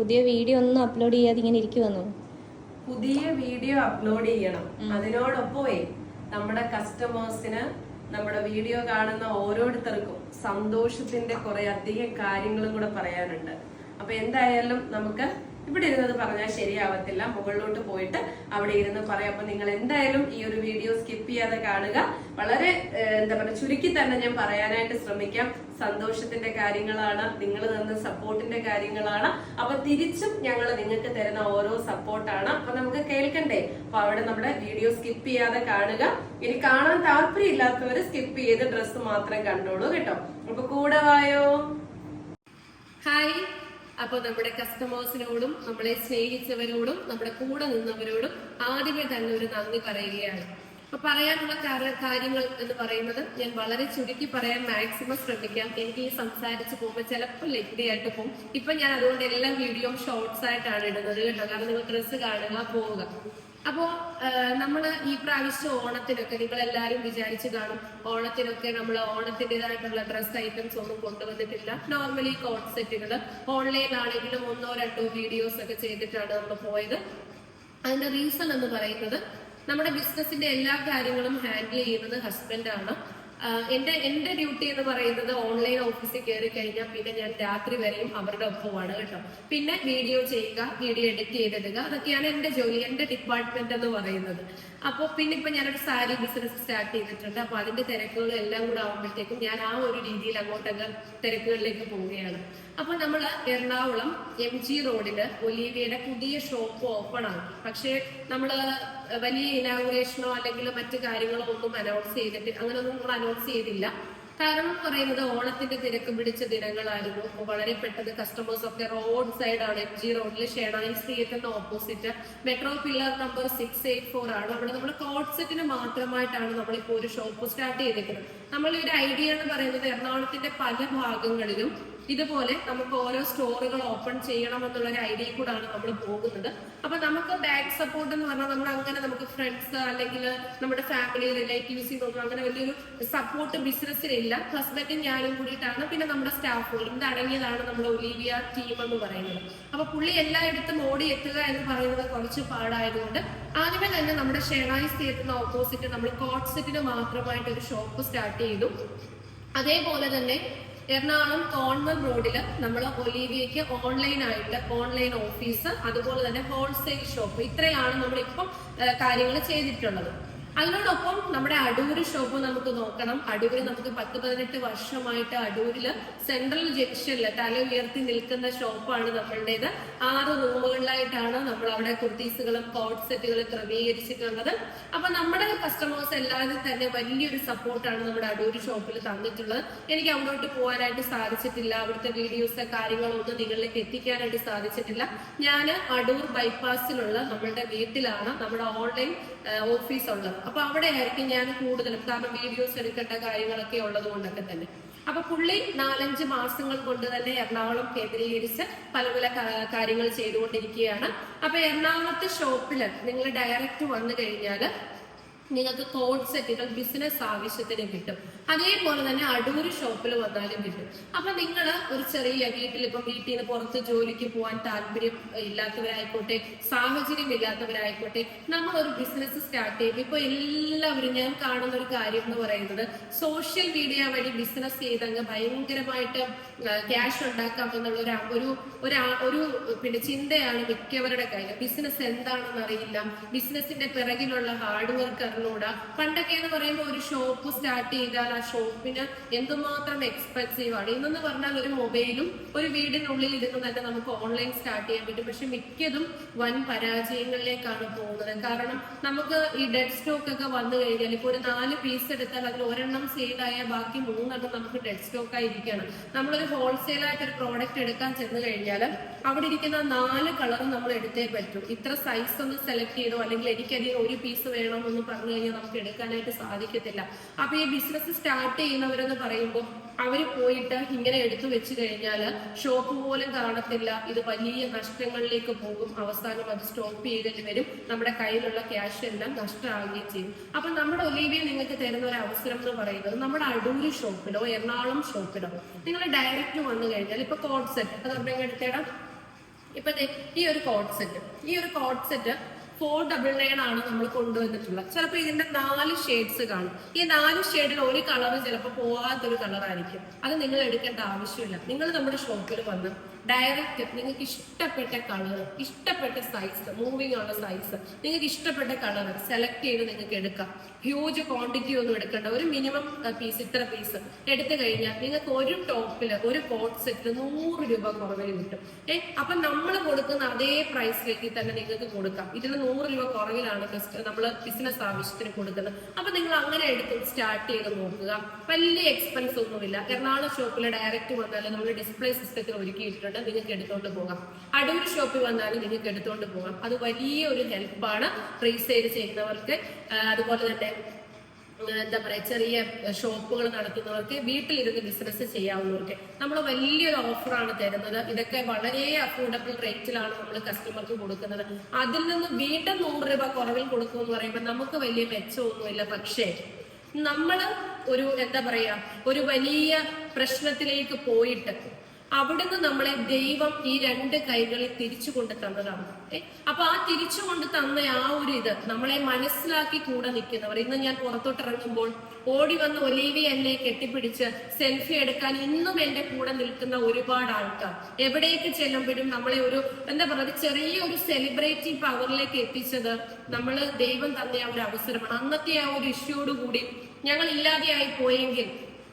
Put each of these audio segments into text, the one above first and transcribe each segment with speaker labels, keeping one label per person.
Speaker 1: പുതിയ വീഡിയോ ഒന്നും അപ്ലോഡ് ചെയ്യാതെ ഇങ്ങനെ ഇരിക്കുവന്നു?
Speaker 2: പുതിയ വീഡിയോ അപ്ലോഡ് ചെയ്യണം. അതിനോടൊപ്പമേ നമ്മുടെ കസ്റ്റമേഴ്സിന് നമ്മുടെ വീഡിയോ കാണുന്ന ഓരോരുത്തർക്കും സന്തോഷത്തിന്റെ കുറെ അധികം കാര്യങ്ങളും കൂടെ പറയാനുണ്ട്. അപ്പൊ എന്തായാലും നമുക്ക് ഇവിടെ ഇരുന്നത് പറഞ്ഞാൽ ശരിയാവത്തില്ല. മുകളിലോട്ട് പോയിട്ട് അവിടെ ഇരുന്ന് പറയാം. അപ്പൊ നിങ്ങൾ എന്തായാലും ഈ ഒരു വീഡിയോ സ്കിപ്പ് ചെയ്യാതെ കാണുക. വളരെ എന്താ പറയുക ചുരുക്കി തന്നെ ഞാൻ പറയാനായിട്ട് ശ്രമിക്കാം. സന്തോഷത്തിന്റെ കാര്യങ്ങളാണ് നിങ്ങൾ തന്ന സപ്പോർട്ടിന്റെ കാര്യങ്ങളാണ്. അപ്പൊ തിരിച്ചും ഞങ്ങൾ നിങ്ങൾക്ക് തരുന്ന ഓരോ സപ്പോർട്ടാണ്. അപ്പൊ നമുക്ക് കേൾക്കണ്ടേ? അപ്പൊ അവിടെ നമ്മുടെ വീഡിയോ സ്കിപ്പ് ചെയ്യാതെ കാണുക. ഇനി കാണാൻ താല്പര്യമില്ലാത്തവര് സ്കിപ്പ് ചെയ്ത് ഡ്രസ്സ് മാത്രം കണ്ടോളൂ കേട്ടോ. അപ്പൊ കൂടെ വായോ? ഹായ്. അപ്പൊ നമ്മുടെ കസ്റ്റമേഴ്സിനോടും നമ്മളെ സ്നേഹിച്ചവരോടും നമ്മുടെ കൂടെ നിന്നവരോടും ആദ്യമേ തന്നെ ഒരു നന്ദി പറയുകയാണ്. അപ്പൊ പറയാനുള്ള കാര്യങ്ങൾ എന്ന് പറയുന്നത് ഞാൻ വളരെ ചുരുക്കി പറയാൻ മാക്സിമം ശ്രമിക്കാം. എനിക്ക് ഈ സംസാരിച്ച് പോകുമ്പോൾ ചിലപ്പോൾ ലെഗ്ഡി ആയിട്ട് പോകും. ഇപ്പൊ ഞാൻ അതുകൊണ്ട് എല്ലാ വീഡിയോ ഷോർട്സ് ആയിട്ടാണ് ഇടുന്നത് കേട്ടോ. കാരണം നിങ്ങൾ ഡ്രസ്സ് കാണുക പോവുക. അപ്പോ നമ്മൾ ഈ പ്രാവശ്യം ഓണത്തിനൊക്കെ നിങ്ങൾ എല്ലാവരും വിചാരിച്ചു കാണും. ഓണത്തിനൊക്കെ നമ്മൾ ഓണത്തിന്റെതായിട്ടുള്ള ഡ്രസ് ഐറ്റംസ് ഒന്നും കൊണ്ടുവന്നിട്ടില്ല. നോർമലി കോട്ട് സെറ്റുകൾ ഓൺലൈൻ ആണെങ്കിലും ഒന്നോ രണ്ടോ വീഡിയോസ് ഒക്കെ ചെയ്തിട്ടാണ് നമ്മൾ പോയത്. അതിന്റെ റീസൺ എന്ന് പറയുന്നത് നമ്മുടെ ബിസിനസിന്റെ എല്ലാ കാര്യങ്ങളും ഹാൻഡിൽ ചെയ്യുന്നത് ഹസ്ബൻഡാണ് എന്റെ എന്റെ ഡ്യൂട്ടി എന്ന് പറയുന്നത് ഓൺലൈൻ ഓഫീസിൽ കയറി കഴിഞ്ഞാൽ പിന്നെ ഞാൻ രാത്രി വരെയും അവരുടെ ഒപ്പമാണ് കേട്ടോ. പിന്നെ വീഡിയോ ചെയ്യുക വീഡിയോ എഡിറ്റ് ചെയ്തിടുക അതൊക്കെയാണ് എന്റെ ജോലി എന്റെ ഡിപ്പാർട്ട്മെന്റ് എന്ന് പറയുന്നത്. അപ്പോൾ പിന്നെ ഇപ്പൊ ഞാനൊരു സാരി ബിസിനസ് സ്റ്റാർട്ട് ചെയ്തിട്ടുണ്ട്. അപ്പൊ അതിന്റെ തിരക്കുകളും എല്ലാം കൂടെ ആകുമ്പോഴത്തേക്കും ഞാൻ ആ ഒരു രീതിയിൽ അങ്ങോട്ടങ്ങ് തിരക്കുകളിലേക്ക് പോവുകയാണ്. അപ്പൊ നമ്മൾ എറണാകുളം എം ജി റോഡിൽ ഒലീവിയുടെ പുതിയ ഷോപ്പ് ഓപ്പൺ ആക്കി പക്ഷേ നമ്മൾ വലിയ ഇനാഗുറേഷനോ അല്ലെങ്കിൽ മറ്റു കാര്യങ്ങളോ ഒന്നും അനൗൺസ് ചെയ്തിട്ട് അങ്ങനെയൊന്നും നമ്മൾ അനൗൺസ് ചെയ്തില്ല. കാരണം പറയുന്നത് ഓണത്തിന്റെ തിരക്ക് പിടിച്ച ദിനങ്ങളായിരുന്നു. വളരെ പെട്ടെന്ന് കസ്റ്റമേഴ്സ് ഒക്കെ റോഡ് സൈഡാണ് എം ജി റോഡിൽ Shenoys തിയേറ്ററിന് opposite metro pillar number six eight four ആണ്. അവിടെ നമ്മൾ കോട്ട് സെറ്റിന് മാത്രമായിട്ടാണ് നമ്മളിപ്പോൾ ഒരു ഷോപ്പ് സ്റ്റാർട്ട് ചെയ്തിരിക്കുന്നത് നമ്മൾ ഒരു ഐഡിയ എന്ന് പറയുന്നത് എറണാകുളത്തിന്റെ പല ഭാഗങ്ങളിലും ഇതുപോലെ നമുക്ക് ഓരോ സ്റ്റോറുകൾ ഓപ്പൺ ചെയ്യണം എന്നുള്ള ഒരു ഐഡിയ കൂടാണ് നമ്മൾ പോകുന്നത്. അപ്പൊ നമുക്ക് ബാക്ക് സപ്പോർട്ട് എന്ന് പറഞ്ഞാൽ നമ്മൾ അങ്ങനെ നമുക്ക് ഫ്രണ്ട്സ് അല്ലെങ്കിൽ നമ്മുടെ ഫാമിലി റിലേറ്റീവ്സിൽ നോക്കണം അങ്ങനെ വലിയൊരു സപ്പോർട്ട് ബിസിനസ്സിലില്ല ഹസ്ബൻഡും ഞാനും കൂടിയിട്ടാണ്. പിന്നെ നമ്മുടെ സ്റ്റാഫുകളും ഇത് അടങ്ങിയതാണ് നമ്മുടെ ഒലീവിയ ടീം എന്ന് പറയുന്നത്. അപ്പൊ പുള്ളി എല്ലായിടത്തും ഓടി എത്തുക എന്ന് പറയുന്നത് കുറച്ച് പാടായതുകൊണ്ട് ആദ്യമേ തന്നെ നമ്മുടെ ഷെണായി തിയേറ്ററിന് ഓപ്പോസിറ്റ് നമ്മൾ കോട്ട് സെറ്റിന് മാത്രമായിട്ട് ഒരു ഷോപ്പ് സ്റ്റാർട്ട് ചെയ്തു. അതേപോലെ തന്നെ എറണാകുളം കോൺവെന്റ് റോഡിൽ നമ്മൾ ഒലീവിയയ്ക്ക് ഓൺലൈൻ ആയിട്ട് ഓൺലൈൻ ഓഫീസ് അതുപോലെ തന്നെ ഹോൾസെയിൽ ഷോപ്പ് ഇത്രയാണ് നമ്മൾ ഇപ്പം കാര്യങ്ങൾ ചെയ്തിട്ടുള്ളത്. അതിനോടൊപ്പം നമ്മുടെ അടൂര് ഷോപ്പ് നമുക്ക് നോക്കണം. അടൂര് നമുക്ക് പത്ത് പതിനെട്ട് വർഷമായിട്ട് അടൂരിൽ സെൻട്രൽ ജംഗ്ഷനിൽ തല ഉയർത്തി നിൽക്കുന്ന ഷോപ്പാണ് നമ്മളുടേത്. ആറ് റൂമുകളിലായിട്ടാണ് നമ്മൾ അവിടെ കുർത്തീസുകളും കോട്ട് സെറ്റുകളും ക്രമീകരിച്ചിട്ടുള്ളത്. അപ്പൊ നമ്മുടെ കസ്റ്റമേഴ്സ് എല്ലാവരും തന്നെ വലിയൊരു സപ്പോർട്ടാണ് നമ്മുടെ അടൂർ ഷോപ്പിൽ തന്നിട്ടുള്ളത്. എനിക്ക് അവിടോട്ട് പോകാനായിട്ട് സാധിച്ചിട്ടില്ല. അവിടുത്തെ വീഡിയോസ് കാര്യങ്ങളൊന്നും നിങ്ങളിലേക്ക് എത്തിക്കാനായിട്ട് സാധിച്ചിട്ടില്ല. ഞാൻ അടൂർ ബൈപ്പാസിലുള്ള നമ്മളുടെ വീട്ടിലാണ് നമ്മുടെ ഓൺലൈൻ ഓഫീസ് ഉള്ളത്. അപ്പൊ അവിടെയായിരിക്കും ഞാൻ കൂടുതലും. കാരണം വീഡിയോസ് എടുക്കേണ്ട കാര്യങ്ങളൊക്കെ ഉള്ളത് കൊണ്ടൊക്കെ തന്നെ. അപ്പൊ പുള്ളി നാലഞ്ച് മാസങ്ങൾ കൊണ്ട് തന്നെ എറണാകുളം കേന്ദ്രീകരിച്ച് പല പല കാര്യങ്ങൾ ചെയ്തുകൊണ്ടിരിക്കുകയാണ്. അപ്പൊ എറണാകുളത്തെ ഷോപ്പിൽ നിങ്ങൾ ഡയറക്റ്റ് വന്നു കഴിഞ്ഞാൽ നിങ്ങൾക്ക് കോഡ് സെറ്റുകൾ ബിസിനസ് ആവശ്യത്തിന് കിട്ടും. അതേപോലെ തന്നെ അടൂര് ഷോപ്പിൽ വന്നാലും കിട്ടും. അപ്പൊ നിങ്ങൾ ഒരു ചെറിയ വീട്ടിൽ ഇപ്പം വീട്ടിൽ നിന്ന് പുറത്ത് ജോലിക്ക് പോകാൻ താല്പര്യം ഇല്ലാത്തവരായിക്കോട്ടെ സാഹചര്യം ഇല്ലാത്തവരായിക്കോട്ടെ നമ്മൾ ഒരു ബിസിനസ് സ്റ്റാർട്ട് ചെയ്യും. ഇപ്പൊ എല്ലാവരും ഞാൻ കാണുന്ന ഒരു കാര്യം എന്ന് പറയുന്നത് സോഷ്യൽ മീഡിയ വഴി ബിസിനസ് ചെയ്തങ്ങ് ഭയങ്കരമായിട്ട് ക്യാഷ് ഉണ്ടാക്കാം എന്നുള്ള ഒരു ഒരു ഒരു പിന്നെ ചിന്തയാണ് മിക്കവരുടെ കയ്യിൽ ബിസിനസ് എന്താണെന്ന് അറിയില്ല. ബിസിനസിന്റെ പിറകിലുള്ള ഹാർഡ് വർക്ക് അറിഞ്ഞൂടാ. പണ്ടൊക്കെ എന്ന് പറയുമ്പോൾ ഒരു ഷോപ്പ് സ്റ്റാർട്ട് ചെയ്താൽ ഷോപ്പിന് എന്തുമാത്രം എക്സ്പെൻസീവ് ആണ്. ഇന്നെന്ന് പറഞ്ഞാൽ ഒരു മൊബൈലും ഒരു വീടിനുള്ളിൽ ഇരുന്ന് തന്നെ നമുക്ക് ഓൺലൈൻ സ്റ്റാർട്ട് ചെയ്യാൻ പറ്റും. പക്ഷെ മിക്കതും വൻ പരാജയങ്ങളിലേക്കാണ് പോകുന്നത്. കാരണം നമുക്ക് ഈ ഡെഡ് സ്റ്റോക്ക് ഒക്കെ വന്നു കഴിഞ്ഞാൽ ഇപ്പോൾ ഒരു നാല് പീസ് എടുത്താൽ അതിൽ ഒരെണ്ണം സെയിലായാൽ ബാക്കി മൂന്നെണ്ണം നമുക്ക് ഡെഡ് സ്റ്റോക്ക് ആയിരിക്കണം നമ്മളൊരു ഹോൾസെയിൽ ആയിട്ട് ഒരു പ്രോഡക്റ്റ് എടുക്കാൻ ചെന്ന് കഴിഞ്ഞാൽ അവിടെ ഇരിക്കുന്ന നാല് കളർ നമ്മൾ എടുത്തേ പറ്റൂ. ഇത്ര സൈസ് ഒന്ന് സെലക്ട് ചെയ്തോ അല്ലെങ്കിൽ എനിക്കധികം ഒരു പീസ് വേണമെന്ന് പറഞ്ഞു കഴിഞ്ഞാൽ നമുക്ക് എടുക്കാനായിട്ട് സാധിക്കത്തില്ല. അപ്പൊ ഈ ബിസിനസ് സ്റ്റാർട്ട് ചെയ്യുന്നവരെന്ന് പറയുമ്പോൾ അവർ പോയിട്ട് ഇങ്ങനെ എടുത്തു വെച്ച് കഴിഞ്ഞാൽ ഷോപ്പ് പോലും കാണത്തില്ല. ഇത് വലിയ നഷ്ടങ്ങളിലേക്ക് പോകും. അവസാനം അത് സ്റ്റോപ്പ് ചെയ്തിട്ട് വരും. നമ്മുടെ കയ്യിലുള്ള ക്യാഷ് എല്ലാം നഷ്ടമാവുകയും ചെയ്യും. അപ്പൊ നമ്മുടെ ഒലീവിയ നിങ്ങൾക്ക് തരുന്ന ഒരു അവസരം എന്ന് പറയുന്നത് നമ്മുടെ അടൂര് ഷോപ്പിലോ എറണാകുളം ഷോപ്പിലോ നിങ്ങൾ ഡയറക്റ്റ് വന്നു കഴിഞ്ഞാൽ ഇപ്പൊ കോഡ് സെറ്റ് അത് നമ്മുടെ എടുത്തേടാം. ഇപ്പൊ ഈ ഒരു കോഡ് സെറ്റ് ഈ ഒരു code set four double nine ആണ് നമ്മൾ കൊണ്ടുവന്നിട്ടുള്ളത്. ചിലപ്പോൾ ഇതിന്റെ നാല് ഷെയ്ഡ്സ് കാണും. ഈ നാല് ഷെയ്ഡിൽ ഒരു കളർ ചിലപ്പോൾ പോവാത്തൊരു കളർ ആയിരിക്കും. അത് നിങ്ങൾ എടുക്കേണ്ട ആവശ്യമില്ല. നിങ്ങൾ നമ്മുടെ ഷോപ്പിൽ വന്ന് ഡയറക്റ്റ് നിങ്ങൾക്ക് ഇഷ്ടപ്പെട്ട കളർ ഇഷ്ടപ്പെട്ട സൈസ് മൂവിങ് ഉള്ള സൈസ് നിങ്ങൾക്ക് ഇഷ്ടപ്പെട്ട കളർ സെലക്ട് ചെയ്ത് നിങ്ങൾക്ക് എടുക്കാം. ഹ്യൂജ് ക്വാണ്ടിറ്റി ഒന്നും എടുക്കേണ്ട. ഒരു മിനിമം പീസ് ഇത്ര പീസ് എടുത്തു കഴിഞ്ഞാൽ നിങ്ങൾക്ക് ഒരു ടോപ്പിൽ ഒരു കോട്ട് സെറ്റ് നൂറ് രൂപ കുറവിൽ കിട്ടും. ഏ അപ്പൊ നമ്മൾ കൊടുക്കുന്ന അതേ പ്രൈസിലേക്ക് തന്നെ നിങ്ങൾക്ക് കൊടുക്കാം. ഇതിന് നൂറ് രൂപ കുറവിലാണ് നമ്മൾ ബിസിനസ് ആവശ്യത്തിന് കൊടുക്കുന്നത്. അപ്പൊ നിങ്ങൾ അങ്ങനെ എടുത്ത് സ്റ്റാർട്ട് ചെയ്ത് നോക്കുക. വലിയ എക്സ്പെൻസ് ഒന്നുമില്ല. എറണാകുളം ഷോപ്പിൽ ഡയറക്റ്റ് വന്നാൽ നമ്മൾ ഡിസ്പ്ലേ സിസ്റ്റത്തിൽ ഒരുക്കിയിട്ടുണ്ട്. നിങ്ങൾക്ക് എടുത്തോണ്ട് പോകാം. അടൂർ ഷോപ്പിൽ വന്നാലും നിങ്ങൾക്ക് എടുത്തോണ്ട് പോകാം. അത് വലിയ ഒരു ഹെൽപ്പാണ് റീസെയിൽ ചെയ്യുന്നവർക്ക്. അതുപോലെ തന്നെ എന്താ പറയാ ചെറിയ ഷോപ്പുകൾ നടത്തുന്നവർക്ക് വീട്ടിലിരുന്ന് ബിസിനസ് ചെയ്യാവുന്നവർക്ക്. നമ്മൾ വലിയൊരു ഓഫറാണ് തരുന്നത്. ഇതൊക്കെ വളരെ അഫോർഡബിൾ റേറ്റിലാണ് നമ്മൾ കസ്റ്റമർക്ക് കൊടുക്കുന്നത്. അതിൽ നിന്ന് വീണ്ടും നൂറ് രൂപ കുറവിൽ കൊടുക്കും എന്ന് പറയുമ്പോൾ നമുക്ക് വലിയ മെച്ചമൊന്നുമില്ല. പക്ഷേ നമ്മൾ ഒരു എന്താ പറയാ ഒരു വലിയ പ്രശ്നത്തിലേക്ക് പോയിട്ട് അവിടുന്ന് നമ്മളെ ദൈവം ഈ രണ്ട് കൈകളിൽ തിരിച്ചു കൊണ്ട് തന്നതാണ്? അപ്പൊ ആ തിരിച്ചു കൊണ്ട് തന്ന ആ ഒരു ഇത് നമ്മളെ മനസ്സിലാക്കി കൂടെ നിൽക്കുന്നവർ. ഇന്ന് ഞാൻ പുറത്തോട്ട് ഇറങ്ങുമ്പോൾ ഓടി വന്ന് ഒലീവി എന്നെ കെട്ടിപ്പിടിച്ച് സെൽഫി എടുക്കാൻ ഇന്നും എന്റെ കൂടെ നിൽക്കുന്ന ഒരുപാട് ആൾക്കാർ. എവിടേക്ക് ചെല്ലുമ്പോഴും നമ്മളെ ഒരു എന്താ പറയുക ചെറിയ ഒരു സെലിബ്രിറ്റി പവറിലേക്ക് എത്തിച്ചത് നമ്മൾ ദൈവം തന്ന ആ ഒരു അവസരമാണ്. അന്നത്തെ ആ ഒരു ഇഷ്യൂടുകൂടി കൂടി ഞങ്ങൾ ഇല്ലാതെയായി പോയെങ്കിൽ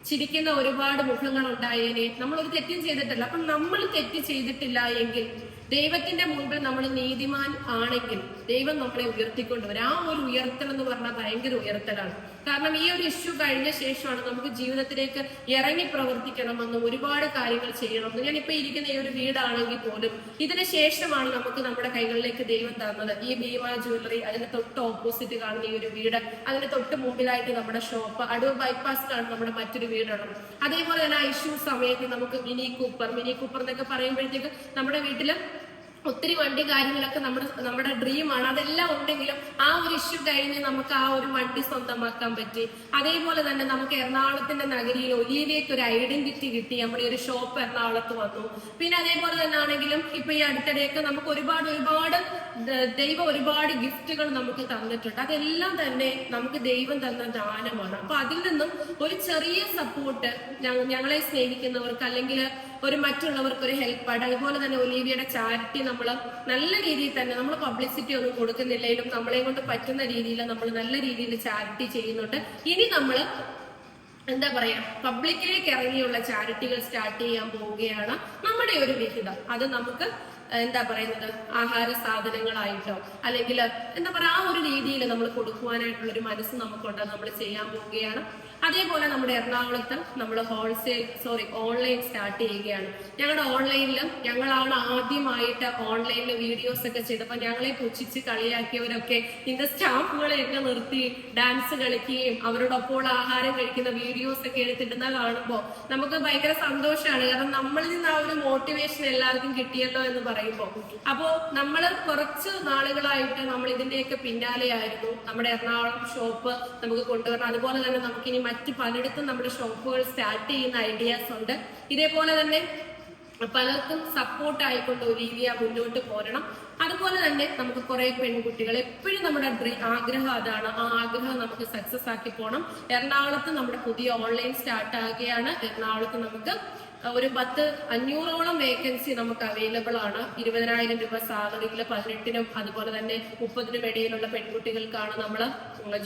Speaker 2: ചിരിക്കുന്ന ഒരുപാട് മുഖങ്ങൾ ഉണ്ടായേനെ നമ്മൾ ഒരു തെറ്റും ചെയ്തിട്ടില്ല. അപ്പം നമ്മൾ തെറ്റ് ചെയ്തിട്ടില്ല എങ്കിൽ ദൈവത്തിന്റെ മുൻപിൽ നമ്മൾ നീതിമാൻ ആണെങ്കിൽ ദൈവം നമ്മളെ ഉയർത്തിക്കൊണ്ടുവരും. ആ ഒരു ഉയർത്തൽ എന്ന് പറഞ്ഞാൽ ഭയങ്കര ഉയർത്തലാണ്. കാരണം ഈ ഒരു ഇഷ്യൂ കഴിഞ്ഞ ശേഷമാണ് നമുക്ക് ജീവിതത്തിലേക്ക് ഇറങ്ങി പ്രവർത്തിക്കണമെന്ന് ഒരുപാട് കാര്യങ്ങൾ ചെയ്യണമെന്ന് ഞാൻ ഇപ്പൊ ഇരിക്കുന്ന ഈ ഒരു വീടാണെങ്കിൽ പോലും ഇതിന് ശേഷമാണ് നമുക്ക് നമ്മുടെ കൈകളിലേക്ക് ദൈവം തന്നത്. ഈ ഭീമ ജ്വല്ലറി അതിന്റെ തൊട്ട് ഓപ്പോസിറ്റ് കാണുന്ന ഈ ഒരു വീട് അതിന് തൊട്ട് മുമ്പിലായിട്ട് നമ്മുടെ ഷോപ്പ് അടൂർ ബൈപ്പാസിലാണ് നമ്മുടെ മറ്റൊരു വീടാണ്. അതേപോലെ തന്നെ ആ ഇഷ്യൂ സമയത്ത് നമുക്ക് മിനി കൂപ്പർ മിനി കൂപ്പർ എന്നൊക്കെ പറയുമ്പോഴത്തേക്ക് നമ്മുടെ വീട്ടിൽ ഒത്തിരി വണ്ടി കാര്യങ്ങളൊക്കെ നമ്മുടെ നമ്മുടെ ഡ്രീമാണ് അതെല്ലാം ഉണ്ടെങ്കിലും ആ ഒരു ഇഷ്യൂ കഴിഞ്ഞ് നമുക്ക് ആ ഒരു വണ്ടി സ്വന്തമാക്കാൻ പറ്റി. അതേപോലെ തന്നെ നമുക്ക് എറണാകുളത്തിന്റെ നഗരിയിൽ ഒലിയിലേക്ക് ഒരു ഐഡന്റിറ്റി കിട്ടി. നമ്മുടെ ഒരു ഷോപ്പ് എറണാകുളത്ത് വന്നു. പിന്നെ അതേപോലെ തന്നെ ആണെങ്കിലും ഇപ്പൊ ഈ അടുത്തിടെയൊക്കെ നമുക്ക് ഒരുപാട് ഒരുപാട് ദൈവം ഒരുപാട് ഗിഫ്റ്റുകൾ നമുക്ക് തന്നിട്ടുണ്ട്. അതെല്ലാം തന്നെ നമുക്ക് ദൈവം തന്ന ദാനമാണ്. അപ്പൊ അതിൽ നിന്നും ഒരു ചെറിയ സപ്പോർട്ട് ഞങ്ങളെ സ്നേഹിക്കുന്നവർക്ക് അല്ലെങ്കിൽ ഒരു മറ്റുള്ളവർക്ക് ഒരു ഹെൽപ്പായിട്ട് അതുപോലെ തന്നെ ഒലീവിയുടെ ചാരിറ്റി നമ്മൾ നല്ല രീതിയിൽ തന്നെ നമ്മൾ പബ്ലിസിറ്റി ഒന്നും കൊടുക്കുന്നില്ലെങ്കിലും നമ്മളെ കൊണ്ട് പറ്റുന്ന രീതിയിൽ നമ്മൾ നല്ല രീതിയിൽ ചാരിറ്റി ചെയ്യുന്നുണ്ട്. ഇനി നമ്മൾ എന്താ പറയാ പബ്ലിക്കിലേക്ക് ഇറങ്ങിയുള്ള ചാരിറ്റികൾ സ്റ്റാർട്ട് ചെയ്യാൻ പോവുകയാണ് നമ്മുടെ ഒരു വിഹിതം. അത് നമുക്ക് എന്താ പറയുന്നത്? ആഹാര സാധനങ്ങളായിട്ടോ അല്ലെങ്കിൽ എന്താ പറയുക ആ ഒരു രീതിയിൽ നമ്മൾ കൊടുക്കുവാനായിട്ടുള്ള ഒരു മനസ്സ് നമുക്കുണ്ട്. നമ്മൾ ചെയ്യാൻ പോവുകയാണ്. അതേപോലെ നമ്മുടെ എറണാകുളത്ത് നമ്മൾ ഹോൾസെയിൽ സോറി ഓൺലൈൻ സ്റ്റാർട്ട് ചെയ്യുകയാണ്. ഞങ്ങളുടെ ഓൺലൈനിൽ ഞങ്ങളാണ് ആദ്യമായിട്ട് ഓൺലൈനിൽ വീഡിയോസ് ഒക്കെ ചെയ്തപ്പോൾ ഞങ്ങളെ പുച്ഛിച്ച് കളിയാക്കിയവരൊക്കെ ഇന്ന് സ്റ്റാഫുകളെയൊക്കെ നിർത്തി ഡാൻസ് കളിക്കുകയും അവരോടൊപ്പം ആഹാരം കഴിക്കുന്ന വീഡിയോസ് ഒക്കെ എടുത്തിടുന്ന കാണുമ്പോൾ നമുക്ക് ഭയങ്കര സന്തോഷമാണ്. കാരണം നമ്മളിൽ നിന്ന് ആ ഒരു മോട്ടിവേഷൻ എല്ലാവർക്കും കിട്ടിയല്ലോ എന്ന് പറയുമ്പോൾ അപ്പോൾ നമ്മൾ കുറച്ച് നാളുകളായിട്ട് നമ്മൾ ഇതിന്റെയൊക്കെ പിന്നാലെയായിരുന്നു. നമ്മുടെ എറണാകുളം ഷോപ്പ് നമുക്ക് കൊണ്ടുവരണം. അതുപോലെ തന്നെ നമുക്കിനി മറ്റ് പലയിടത്തും നമ്മുടെ ഷോപ്പുകൾ സ്റ്റാർട്ട് ചെയ്യുന്ന ഐഡിയാസ് ഉണ്ട്. ഇതേപോലെ തന്നെ പലർക്കും സപ്പോർട്ട് ആയിക്കൊണ്ട് ഒലീവിയ മുന്നോട്ട് പോരണം. അതുപോലെ തന്നെ നമുക്ക് കുറെ പെൺകുട്ടികൾ എപ്പോഴും നമ്മുടെ ആഗ്രഹം അതാണ്. ആ ആഗ്രഹം നമുക്ക് സക്സസ് ആക്കി പോകണം എറണാകുളത്ത് നമ്മുടെ പുതിയ ഓൺലൈൻ സ്റ്റാർട്ട് ആകുകയാണ് എറണാകുളത്ത് നമുക്ക് ഒരു പത്ത് അഞ്ഞൂറോളം വേക്കൻസി നമുക്ക് അവൈലബിൾ ആണ്. ഇരുപതിനായിരം രൂപ സാലറിയിൽ പതിനെട്ടിനും അതുപോലെ തന്നെ മുപ്പതിനും ഇടയിലുള്ള പെൺകുട്ടികൾക്കാണ് നമ്മൾ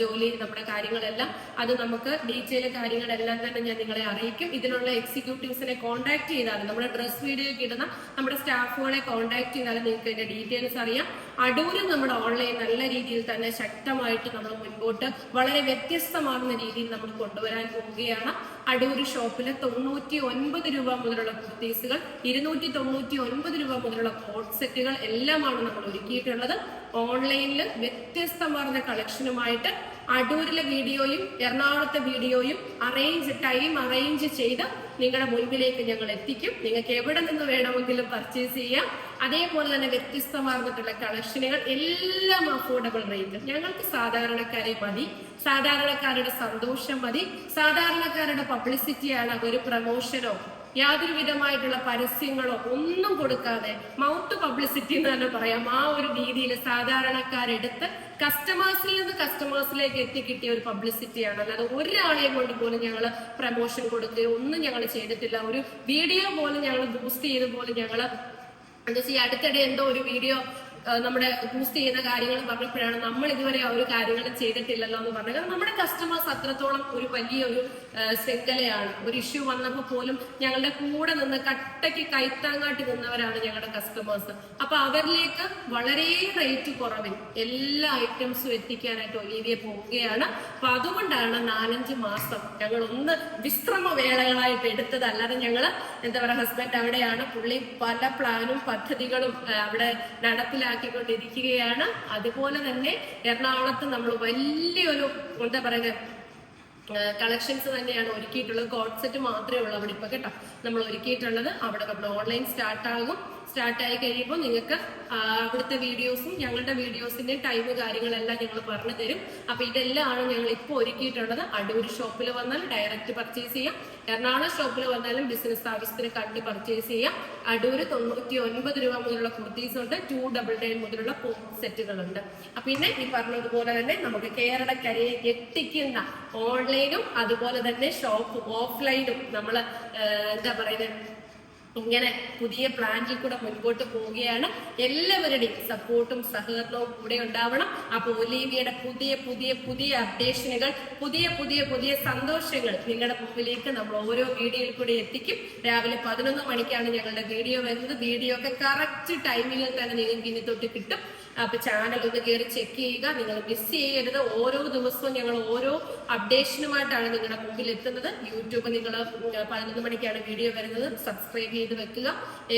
Speaker 2: ജോലി നമ്മുടെ കാര്യങ്ങളെല്ലാം. അത് നമുക്ക് ഡീറ്റെയിൽ കാര്യങ്ങളെല്ലാം തന്നെ ഞാൻ നിങ്ങളെ അറിയിക്കും. ഇതിനുള്ള എക്സിക്യൂട്ടീവ്സിനെ കോൺടാക്ട് ചെയ്താലും നമ്മുടെ ഡ്രസ് വീഡിയോ ഇടുന്ന നമ്മുടെ സ്റ്റാഫുകളെ കോൺടാക്ട് ചെയ്താലും നിങ്ങൾക്ക് അതിന്റെ ഡീറ്റെയിൽസ് അറിയാം. അടൂരും നമ്മുടെ ഓൺലൈൻ നല്ല രീതിയിൽ തന്നെ ശക്തമായിട്ട് നമ്മൾ മുൻപോട്ട് വളരെ വ്യത്യസ്തമാകുന്ന രീതിയിൽ നമ്മൾ കൊണ്ടുവരാൻ പോവുകയാണ്. അടൂർ ഷോപ്പിൽ തൊണ്ണൂറ്റി ഒൻപത് രൂപ മുതലുള്ള കുർത്തീസുകൾ ഇരുന്നൂറ്റി തൊണ്ണൂറ്റി ഒൻപത് രൂപ മുതലുള്ള കോട്ട് സെറ്റുകൾ എല്ലാമാണ് നമ്മൾ ഒരുക്കിയിട്ടുള്ളത്. ഓൺലൈനിൽ വ്യത്യസ്തമാർന്ന കളക്ഷനുമായിട്ട് അടൂരിലെ വീഡിയോയും എറണാകുളത്തെ വീഡിയോയും അറേഞ്ച് ടൈം അറേഞ്ച് ചെയ്ത് നിങ്ങളുടെ മുൻപിലേക്ക് ഞങ്ങൾ എത്തിക്കും. നിങ്ങൾക്ക് എവിടെ നിന്ന് വേണമെങ്കിലും പർച്ചേസ് ചെയ്യാം. അതേപോലെ തന്നെ വ്യത്യസ്തമാർന്നിട്ടുള്ള കളക്ഷനുകൾ എല്ലാം അഫോർഡബിൾ റേറ്റ് ഞങ്ങൾക്ക് സാധാരണക്കാരെ മതി. സാധാരണക്കാരുടെ സന്തോഷം മതി. സാധാരണക്കാരുടെ പബ്ലിസിറ്റിയാണ് ഒരു പ്രമോഷനോ യാതൊരു വിധമായിട്ടുള്ള പരസ്യങ്ങളോ ഒന്നും കൊടുക്കാതെ മൗത്ത് പബ്ലിസിറ്റി എന്ന് തന്നെ പറയാം. ആ ഒരു രീതിയിൽ സാധാരണക്കാരെടുത്ത് കസ്റ്റമേഴ്സിൽ നിന്ന് കസ്റ്റമേഴ്സിലേക്ക് എത്തിക്കിട്ടിയ ഒരു പബ്ലിസിറ്റിയാണ് അല്ലാതെ ഒരാളെയും കൊണ്ട് പോലും ഞങ്ങൾ പ്രമോഷൻ കൊടുക്കുകയോ ഒന്നും ഞങ്ങൾ ചെയ്തിട്ടില്ല. ഒരു വീഡിയോ പോലും ഞങ്ങൾ ബൂസ്റ്റ് ചെയ്ത് പോലും ഞങ്ങൾ എന്താ വെച്ചാൽ അടുത്തിടെ എന്തോ ഒരു വീഡിയോ നമ്മുടെ ബൂസ്റ്റ് ചെയ്യുന്ന കാര്യങ്ങൾ പറഞ്ഞപ്പോഴാണ് നമ്മൾ ഇതുവരെ ആ ഒരു കാര്യങ്ങളും ചെയ്തിട്ടില്ലല്ലോ എന്ന് പറഞ്ഞത്. കാരണം നമ്മുടെ കസ്റ്റമേഴ്സ് അത്രത്തോളം ഒരു വലിയ ഒരു ശൃംഖലയാണ്. ഒരു ഇഷ്യൂ വന്നപ്പോൾ പോലും ഞങ്ങളുടെ കൂടെ നിന്ന് കട്ടയ്ക്ക് കൈത്താങ്ങാട്ടി നിന്നവരാണ് ഞങ്ങളുടെ കസ്റ്റമേഴ്സ് അപ്പൊ അവരിലേക്ക് വളരെ റേറ്റ് കുറവിൽ എല്ലാ ഐറ്റംസും എത്തിക്കാനായിട്ട് ഒലീവിയ പോവുകയാണ്. അപ്പൊ അതുകൊണ്ടാണ് നാലഞ്ച് മാസം ഞങ്ങൾ ഒന്ന് വിശ്രമ വേളകളായിട്ട് എടുത്തത്. അല്ലാതെ ഞങ്ങൾ എന്താ പറയുക ഹസ്ബൻഡ് അവിടെയാണ്. പുള്ളി പല പ്ലാനും പദ്ധതികളും അവിടെ അവിടെ നടപ്പിലാക്കിക്കൊണ്ടിരിക്കുകയാണ് അതുപോലെ തന്നെ എറണാകുളത്ത് നമ്മൾ വലിയൊരു എന്താ പറയുക കളക്ഷൻസ് തന്നെയാണ് ഒരുക്കിയിട്ടുള്ളത്. കോഡ് സെറ്റ് മാത്രമേ ഉള്ളൂ അവിടെ ഇപ്പൊ കേട്ടോ. നമ്മൾ ഒരുക്കിയിട്ടുള്ളത്. അവിടെ നമ്മൾ ഓൺലൈൻ സ്റ്റാർട്ട് ആകും സ്റ്റാർട്ട് ആയി കഴിയുമ്പോൾ നിങ്ങൾക്ക് അവിടുത്തെ വീഡിയോസും ഞങ്ങളുടെ വീഡിയോസിന്റെ ടൈം കാര്യങ്ങളെല്ലാം ഞങ്ങൾ പറഞ്ഞു തരും. അപ്പൊ ഇതെല്ലാമാണ് ഞങ്ങൾ ഇപ്പോൾ ഒരുക്കിയിട്ടുള്ളത്. അടൂർ ഷോപ്പിൽ വന്നാൽ ഡയറക്റ്റ് പർച്ചേസ് ചെയ്യാം. എറണാകുളം ഷോപ്പിൽ വന്നാലും ബിസിനസ് ആവശ്യത്തിന് കണ്ട് പർച്ചേസ് ചെയ്യാം. അടൂര് തൊണ്ണൂറ്റി ഒൻപത് രൂപ മുതലുള്ള കുർത്തീസ് ഉണ്ട്. ടു ഡബിൾ നയൻ മുതലുള്ള സെറ്റുകളുണ്ട് പിന്നെ ഈ പറഞ്ഞതുപോലെ തന്നെ നമുക്ക് കേരളക്കരയെ എത്തിക്കുന്ന ഓൺലൈനും അതുപോലെ തന്നെ ഷോപ്പ് ഓഫ്ലൈനും നമ്മൾ എന്താ പറയുന്നത് ഇങ്ങനെ പുതിയ പ്ലാനിൽ കൂടെ മുൻപോട്ട് പോവുകയാണ്. എല്ലാവരുടെയും സപ്പോർട്ടും സഹകരണവും കൂടെ ഉണ്ടാവണം. അപ്പൊ ഒലീവിയുടെ പുതിയ പുതിയ പുതിയ അപ്ഡേഷനുകൾ പുതിയ പുതിയ പുതിയ സന്തോഷങ്ങൾ നിങ്ങളുടെ മുമ്പിലേക്ക് നമ്മൾ ഓരോ വീഡിയോയിൽ കൂടെ എത്തിക്കും. രാവിലെ പതിനൊന്ന് മണിക്കാണ് ഞങ്ങളുടെ വീഡിയോ വരുന്നത്. വീഡിയോ ഒക്കെ കറക്റ്റ് ടൈമിങ്ങിൽ തന്നെ നിങ്ങൾക്ക് ഇനി തൊട്ട് കിട്ടും. അപ്പൊ ചാനൽ ഒന്ന് കയറി ചെക്ക് ചെയ്യുക. നിങ്ങൾ മിസ് ചെയ്യരുത്. ഓരോ ദിവസവും ഞങ്ങൾ ഓരോ അപ്ഡേഷനുമായിട്ടാണ് നിങ്ങളുടെ മുമ്പിൽ എത്തുന്നത്. യൂട്യൂബ് നിങ്ങൾ പതിനൊന്ന് മണിക്കാണ് വീഡിയോ വരുന്നത്. സബ്സ്ക്രൈബ് ചെയ്ത് വെക്കുക.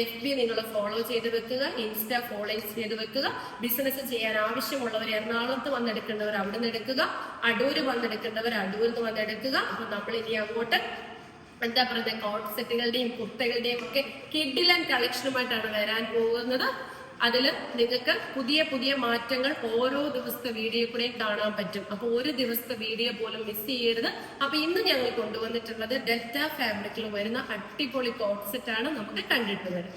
Speaker 2: എഫ് ബി നിങ്ങൾ ഫോളോ ചെയ്ത് വെക്കുക. ഇൻസ്റ്റ ഫോളോ ചെയ്ത് വെക്കുക. ബിസിനസ് ചെയ്യാൻ ആവശ്യമുള്ളവർ എറണാകുളത്ത് വന്നെടുക്കേണ്ടവർ അവിടെ നിന്ന് എടുക്കുക. അടൂര് വന്നെടുക്കേണ്ടവർ അടൂരിൽ നിന്ന് വന്നെടുക്കുക. അപ്പൊ നമ്മൾ ഇനി അങ്ങോട്ട് എന്താ പറയുക സെറ്റുകളുടെയും കുർത്തകളുടെയും ഒക്കെ കിഡിലൻ കളക്ഷനുമായിട്ടാണ് വരാൻ പോകുന്നത്. അതിൽ നിങ്ങൾക്ക് പുതിയ പുതിയ മാറ്റങ്ങൾ ഓരോ ദിവസത്തെ വീഡിയോ കൂടെ കാണാൻ പറ്റും. അപ്പൊ ഒരു ദിവസത്തെ വീഡിയോ പോലും മിസ് ചെയ്യരുത്. അപ്പൊ ഇന്ന് ഞങ്ങൾ കൊണ്ടുവന്നിട്ടുള്ളത് ഡെൽറ്റ ഫാബ്രിക്കിൽ വരുന്ന അടിപൊളി കോട്ട് സെറ്റ് ആണ് നമുക്ക് കണ്ടിട്ടുള്ളത്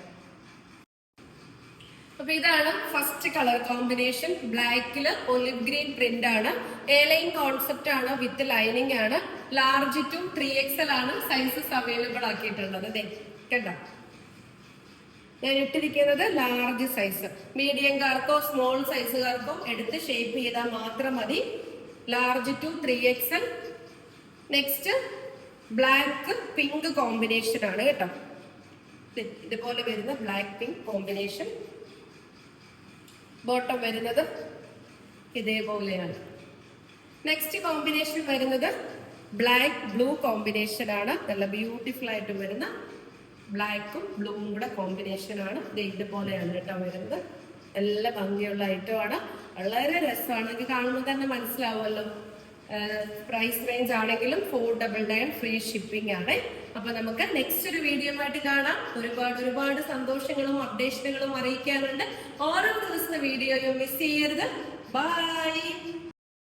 Speaker 2: അപ്പൊ ഇതാണ് ഫസ്റ്റ് കളർ കോമ്പിനേഷൻ ബ്ലാക്കിൽ ഒലിവ് ഗ്രീൻ പ്രിന്റ് ആണ്. എലൈൻ കോൺസെപ്റ്റ് ആണ് വിത്ത് ലൈനിങ് ആണ്. ലാർജ് ടു ത്രീ എക്സൽ ആണ് സൈസസ് അവൈലബിൾ ആക്കിയിട്ടുള്ളത്. ദേ കേട്ടോ ഞാൻ ഇട്ടിരിക്കുന്നത് ലാർജ് സൈസ് മീഡിയം മീഡിയംകാർക്കോ സ്മോൾ സൈസുകാർക്കോ എടുത്ത് ഷേപ്പ് ചെയ്താൽ മാത്രം മതി. Large to three XL next black pink combination ആണ് കേട്ടോ. ഇതുപോലെ വരുന്ന ബ്ലാക്ക് പിങ്ക് കോമ്പിനേഷൻ ബോട്ടം വരുന്നത് ഇതേപോലെയാണ്. നെക്സ്റ്റ് കോമ്പിനേഷൻ വരുന്നത് ബ്ലാക്ക് ബ്ലൂ കോമ്പിനേഷൻ ആണ്. നല്ല ബ്യൂട്ടിഫുൾ ആയിട്ട് വരുന്ന ബ്ലാക്കും ബ്ലൂവും കൂടെ ഇത് ഇതുപോലെയാണ് കേട്ടോ വരുന്നത്. നല്ല ഭംഗിയുള്ള ഐറ്റം ആണ്. വളരെ രസമാണ്. നിങ്ങൾക്ക് കാണുമ്പോൾ തന്നെ മനസ്സിലാവുമല്ലോ. പ്രൈസ് റേഞ്ച് ആണെങ്കിലും four double nine free shipping ആണ്. അപ്പൊ നമുക്ക് നെക്സ്റ്റ് ഒരു വീഡിയോ ആയിട്ട് കാണാം. ഒരുപാട് ഒരുപാട് സന്തോഷങ്ങളും അപ്ഡേഷനുകളും അറിയിക്കാനുണ്ട്. ഓരോ ദിവസത്തെ വീഡിയോയും മിസ് ചെയ്യരുത്. ബൈ